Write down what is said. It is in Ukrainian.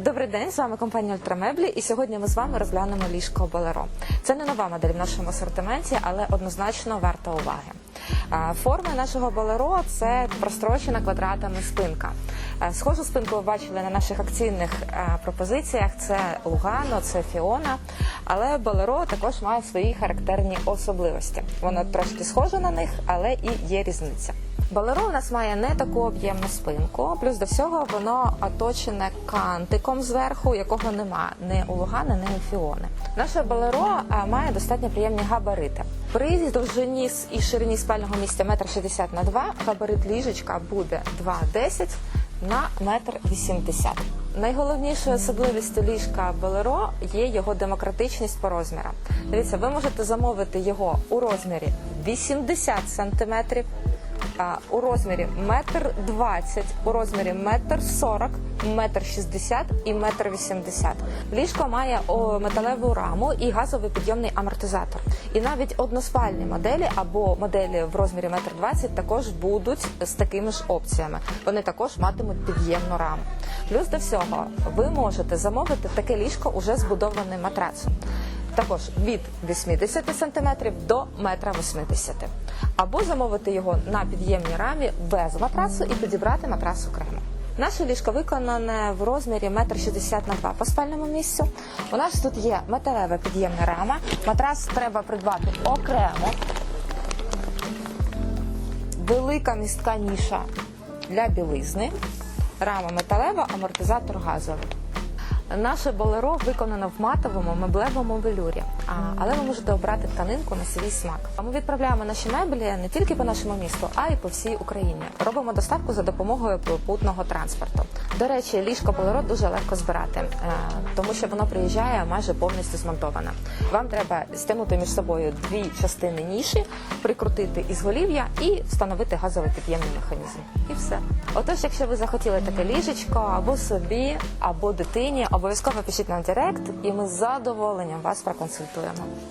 Добрий день, з вами компанія Ультрамеблі, і сьогодні ми з вами розглянемо ліжко Болеро. Це не нова модель в нашому асортименті, але однозначно варта уваги. Форми нашого Болеро це прострочена квадратами спинка. Схожу спинку ви бачили на наших акційних пропозиціях. Це Лугано, це Фіона. Але Болеро також має свої характерні особливості. Воно трошки схоже на них, але і є різниця. Балеро у нас має не таку об'ємну спинку, плюс до всього воно оточене кантиком зверху, якого нема ні у Лугана, ні у Фіони. Наше балеро має достатньо приємні габарити. При довжині і ширині спального місця 1,60 на 2 габарит ліжечка буде 2,10 на 1,80 м. Найголовнішою особливістю ліжка Болеро є його демократичність по розмірам. Дивіться, ви можете замовити його у розмірі 80 сантиметрів, а, у розмірі метр двадцять, у розмірі метр сорок, метр шістдесят і метр вісімдесят. Ліжко має металеву раму і газовий підйомний амортизатор. І навіть односпальні моделі або моделі в розмірі метр двадцять також будуть з такими ж опціями. Вони також матимуть під'ємну раму. Плюс до всього, ви можете замовити таке ліжко уже збудованим матрацом також від 80 см до 1,80 м. Або замовити його на під'ємній рамі без матрасу і підібрати матрас окремо. Наше ліжко виконане в розмірі 1,60 на 2 по спальному місцю. У нас тут є металева під'ємна рама. Матрас треба придбати окремо. Велика містка ніша для білизни. Рама металева, амортизатор газовий. Наше болеро виконано в матовому меблевому велюрі, але ви можете обрати тканинку на свій смак. Ми відправляємо наші меблі не тільки по нашому місту, а й по всій Україні. Робимо доставку за допомогою попутного транспорту. До речі, ліжко болеро дуже легко збирати, е, тому що воно приїжджає майже повністю змонтоване. Вам треба стягнути між собою дві частини ніші, прикрутити ізголів'я і встановити газовий під'ємний механізм. І все. Отож, якщо ви захотіли таке ліжечко або собі, або дитині, обов'язково пишіть нам директ, і ми з задоволенням вас проконсультуємо.